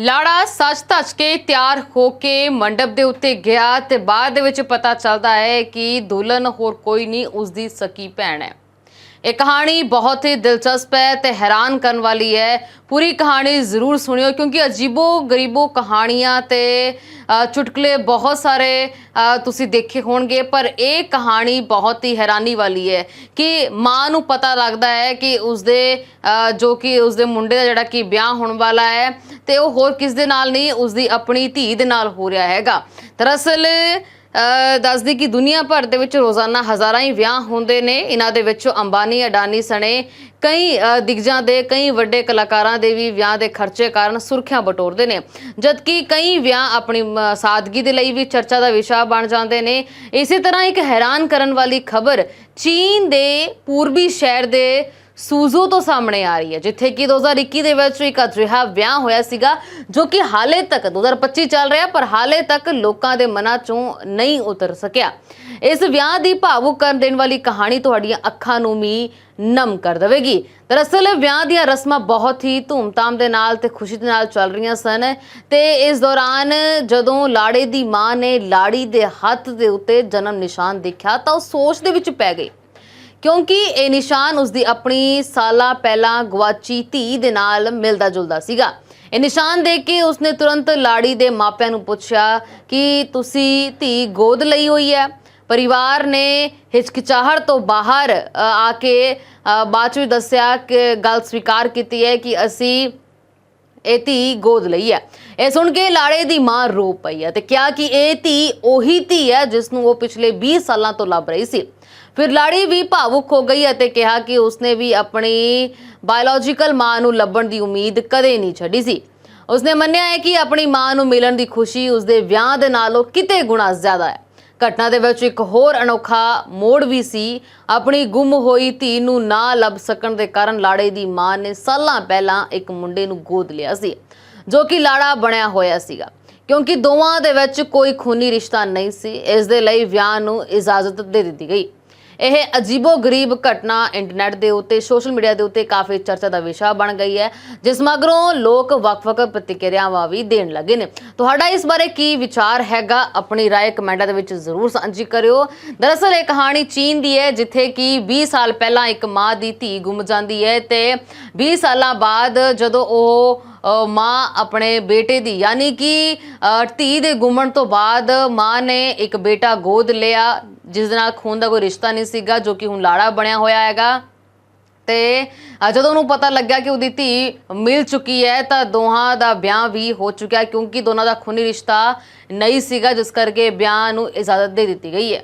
ਲਾੜਾ ਸੱਜ ਧੱਜ ਕੇ ਤਿਆਰ ਹੋ ਕੇ ਮੰਡਪ ਦੇ ਉੱਤੇ ਗਿਆ ਤੇ ਬਾਅਦ ਦੇ ਵਿੱਚ ਪਤਾ ਚੱਲਦਾ ਹੈ ਕਿ ਦੁਲਹਨ ਹੋਰ ਕੋਈ ਨਹੀਂ ਉਸ ਦੀ ਸਕੀ ਭੈਣ ਹੈ। ਇਹ ਕਹਾਣੀ ਬਹੁਤ ਹੀ ਦਿਲਚਸਪ ਹੈ ਤੇ ਹੈਰਾਨ ਕਰਨ ਵਾਲੀ ਹੈ। ਪੂਰੀ ਕਹਾਣੀ ਜ਼ਰੂਰ ਸੁਣਿਓ ਕਿਉਂਕਿ ਅਜੀਬੋ ਗਰੀਬੋ ਕਹਾਣੀਆਂ ਤੇ ਚੁਟਕਲੇ ਬਹੁਤ ਸਾਰੇ ਤੁਸੀਂ ਦੇਖੇ ਹੋਣਗੇ, ਪਰ ਇਹ ਕਹਾਣੀ ਬਹੁਤ ਹੀ ਹੈਰਾਨੀ ਵਾਲੀ ਹੈ ਕਿ ਮਾਂ ਨੂੰ ਪਤਾ ਲੱਗਦਾ ਹੈ ਕਿ ਉਸਦੇ ਜੋ ਕਿ ਉਸਦੇ ਮੁੰਡੇ ਦਾ ਜਿਹੜਾ ਕਿ ਵਿਆਹ ਹੋਣ ਵਾਲਾ ਹੈ ਤੇ ਉਹ ਹੋਰ ਕਿਸ ਦੇ ਨਾਲ ਨਹੀਂ, ਉਸਦੀ ਆਪਣੀ ਧੀ ਦੇ ਨਾਲ ਹੋ ਰਿਹਾ ਹੈਗਾ। ਦਰਅਸਲ ਦੱਸਦੀ ਕਿ ਦੁਨੀਆ ਭਰ ਦੇ ਵਿੱਚ ਰੋਜ਼ਾਨਾ ਹਜ਼ਾਰਾਂ ਹੀ ਵਿਆਹ ਹੁੰਦੇ ਨੇ। ਇਹਨਾਂ ਦੇ ਵਿੱਚੋਂ ਅੰਬਾਨੀ, ਅਡਾਨੀ ਸਣੇ ਕਈ ਦਿਗਜਾਂ ਦੇ ਕਈ ਵੱਡੇ ਕਲਾਕਾਰਾਂ ਦੇ ਵੀ ਵਿਆਹ ਦੇ ਖਰਚੇ ਕਾਰਨ ਸੁਰਖੀਆਂ ਬਟੋਰਦੇ ਨੇ। ਜਦਕਿ ਕਈ ਵਿਆਹ ਆਪਣੀ ਸਾਦਗੀ ਦੇ ਲਈ ਵੀ ਚਰਚਾ ਦਾ ਵਿਸ਼ਾ ਬਣ ਜਾਂਦੇ ਨੇ। ਇਸੇ ਤਰ੍ਹਾਂ ਇੱਕ ਹੈਰਾਨ ਕਰਨ ਵਾਲੀ ਖਬਰ, ਚੀਨ ਦੇ ਪੂਰਬੀ ਸ਼ਹਿਰ ਦੇ ਸੂਜ਼ੂ ਤੋਂ ਸਾਹਮਣੇ ਆ ਰਹੀ ਹੈ, ਜਿੱਥੇ ਕਿ 2021 ਦੇ ਵਿੱਚ ਇੱਕ ਅਜਿਹਾ ਵਿਆਹ ਹੋਇਆ ਸੀਗਾ, ਜੋ ਕਿ ਹਾਲੇ ਤੱਕ 2025 ਚੱਲ ਰਿਹਾ, ਪਰ ਹਾਲੇ ਤੱਕ ਲੋਕਾਂ ਦੇ ਮਨਾਂ ਚੋਂ ਨਹੀਂ ਉਤਰ ਸਕਿਆ। ਇਸ ਵਿਆਹ ਦੀ ਭਾਵੁਕ ਕਰ ਦੇਣ ਵਾਲੀ ਕਹਾਣੀ ਤੁਹਾਡੀਆਂ ਅੱਖਾਂ ਨੂੰ ਵੀ ਨਮ ਕਰ ਦੇਵੇਗੀ। ਦਰਅਸਲ, ਵਿਆਹ ਦੀਆਂ ਰਸਮਾਂ ਬਹੁਤ ਹੀ ਧੂਮਧਾਮ ਦੇ ਨਾਲ ਤੇ ਖੁਸ਼ੀ ਦੇ ਨਾਲ ਚੱਲ ਰਹੀਆਂ ਸਨ ਤੇ ਇਸ ਦੌਰਾਨ ਜਦੋਂ ਲਾੜੇ ਦੀ ਮਾਂ ਨੇ ਲਾੜੀ ਦੇ ਹੱਥ ਦੇ ਉੱਤੇ ਜਨਮ ਨਿਸ਼ਾਨ ਦੇਖਿਆ, ਤਾਂ ਉਹ ਸੋਚ ਦੇ ਵਿੱਚ ਪੈ ਗਈ ਕਿਉਂਕਿ ਇਹ ਨਿਸ਼ਾਨ ਉਸਦੀ ਆਪਣੀ ਸਾਲਾਂ ਪਹਿਲਾਂ ਗਵਾਚੀ ਧੀ ਦੇ ਨਾਲ ਮਿਲਦਾ ਜੁਲਦਾ ਸੀਗਾ। ਇਹ ਨਿਸ਼ਾਨ ਦੇਖ ਕੇ ਉਸਨੇ ਤੁਰੰਤ ਲਾੜੀ ਦੇ ਮਾਪਿਆਂ ਨੂੰ ਪੁੱਛਿਆ ਕਿ ਤੁਸੀਂ ਧੀ ਗੋਦ ਲਈ ਹੋਈ ਹੈ? ਪਰਿਵਾਰ ਨੇ ਹਿਚਕਿਚਾਹਟ ਤੋਂ ਬਾਹਰ ਆ ਕੇ ਬਾਅਦ ਵਿੱਚ ਦੱਸਿਆ ਕਿ ਗੱਲ ਸਵੀਕਾਰ ਕੀਤੀ ਹੈ ਕਿ ਅਸੀਂ ਇਹ ਧੀ ਗੋਦ ਲਈ ਹੈ ਇਹ ਸੁਣ ਕੇ ਲਾੜੇ ਦੀ ਮਾਂ ਰੋ ਪਈ ਹੈ ਤੇ ਕਿਹਾ ਕਿ ਇਹ ਧੀ ਉਹੀ ਧੀ ਹੈ ਜਿਸ ਨੂੰ ਉਹ ਪਿਛਲੇ 20 ਸਾਲਾਂ ਤੋਂ ਲੱਭ ਰਹੀ ਸੀ। ਫਿਰ ਲਾੜੀ ਵੀ ਭਾਵੁਕ ਹੋ ਗਈ ਅਤੇ ਕਿਹਾ ਕਿ ਉਸਨੇ ਵੀ ਆਪਣੀ ਬਾਇਓਲੋਜੀਕਲ ਮਾਂ ਨੂੰ ਲੱਭਣ ਦੀ ਉਮੀਦ ਕਦੇ ਨਹੀਂ ਛੱਡੀ ਸੀ। ਉਸਨੇ ਮੰਨਿਆ ਹੈ ਕਿ ਆਪਣੀ ਮਾਂ ਨੂੰ ਮਿਲਣ ਦੀ ਖੁਸ਼ੀ ਉਸਦੇ ਵਿਆਹ ਦੇ ਨਾਲੋਂ ਕਿਤੇ ਗੁਣਾ ਜ਼ਿਆਦਾ ਹੈ। ਘਟਨਾ ਦੇ ਵਿੱਚ ਇੱਕ ਹੋਰ ਅਨੋਖਾ ਮੋੜ ਵੀ ਸੀ। ਆਪਣੀ ਗੁੰਮ ਹੋਈ ਧੀ ਨੂੰ ਨਾ ਲੱਭ ਸਕਣ ਦੇ ਕਾਰਨ ਲਾੜੇ ਦੀ ਮਾਂ ਨੇ ਸਾਲਾਂ ਪਹਿਲਾਂ ਇੱਕ ਮੁੰਡੇ ਨੂੰ ਗੋਦ ਲਿਆ ਸੀ, ਜੋ ਕਿ ਲਾੜਾ ਬਣਿਆ ਹੋਇਆ ਸੀਗਾ। ਕਿਉਂਕਿ ਦੋਵਾਂ ਦੇ ਵਿੱਚ ਕੋਈ ਖੂਨੀ ਰਿਸ਼ਤਾ ਨਹੀਂ ਸੀ, ਇਸ ਦੇ ਲਈ ਵਿਆਹ ਨੂੰ ਇਜਾਜ਼ਤ ਦੇ ਦਿੱਤੀ ਗਈ। ਇਹ ਅਜੀਬੋ ਗਰੀਬ ਘਟਨਾ ਇੰਟਰਨੈਟ ਦੇ ਉੱਤੇ ਸੋਸ਼ਲ ਮੀਡੀਆ ਦੇ ਉੱਤੇ ਕਾਫੀ ਚਰਚਾ ਦਾ ਵਿਸ਼ਾ ਬਣ ਗਈ ਹੈ ਜਿਸ ਮਗਰੋਂ ਲੋਕ ਵੱਖ-ਵੱਖ ਪ੍ਰਤੀਕਿਰਿਆਵਾਂ ਵੀ ਦੇਣ ਲੱਗੇ ਨੇ ਤੁਹਾਡਾ ਇਸ ਬਾਰੇ ਕੀ ਵਿਚਾਰ ਹੈਗਾ ਆਪਣੀ رائے ਕਮੈਂਟਾਂ ਦੇ ਵਿੱਚ ਜ਼ਰੂਰ ਸਾਂਝੀ ਕਰਿਓ ਦਰਅਸਲ ਇਹ ਕਹਾਣੀ ਚੀਨ ਦੀ ਹੈ ਜਿੱਥੇ ਕਿ 20 ਸਾਲ ਪਹਿਲਾਂ ਇੱਕ ਮਾਂ ਦੀ ਧੀ ਗੁੰਮ ਜਾਂਦੀ ਹੈ ਤੇ 20 ਸਾਲਾਂ ਬਾਅਦ ਜਦੋਂ ਉਹ ਅ, ਮਾਂ ਆਪਣੇ ਬੇਟੇ ਦੀ ਯਾਨੀ ਕਿ ਅ, ਧੀ ਦੇ ਗੁੰਮਣ ਤੋਂ ਬਾਅਦ ਮਾਂ ਨੇ ਇੱਕ ਬੇਟਾ ਗੋਦ ਲਿਆ ਜਿਸ ਦੇ ਨਾਲ ਖੂਨ ਦਾ ਕੋਈ ਰਿਸ਼ਤਾ ਨਹੀਂ ਸੀਗਾ ਜੋ ਕਿ ਹੁਣ ਲਾੜਾ ਬਣਿਆ ਹੋਇਆ ਹੈਗਾ। ਤੇ ਜਦੋਂ ਉਹਨੂੰ ਪਤਾ ਲੱਗਿਆ ਕਿ ਉਹਦੀ ਧੀ ਮਿਲ ਚੁੱਕੀ ਹੈ ਤਾਂ ਦੋਹਾਂ ਦਾ ਵਿਆਹ ਵੀ ਹੋ ਚੁੱਕਿਆ ਕਿਉਂਕਿ ਦੋਨਾਂ ਦਾ ਖੂਨੀ ਰਿਸ਼ਤਾ ਨਹੀਂ ਸੀਗਾ ਜਿਸ ਕਰਕੇ ਵਿਆਹ ਨੂੰ ਇਜਾਜ਼ਤ ਦੇ ਦਿੱਤੀ ਗਈ ਹੈ।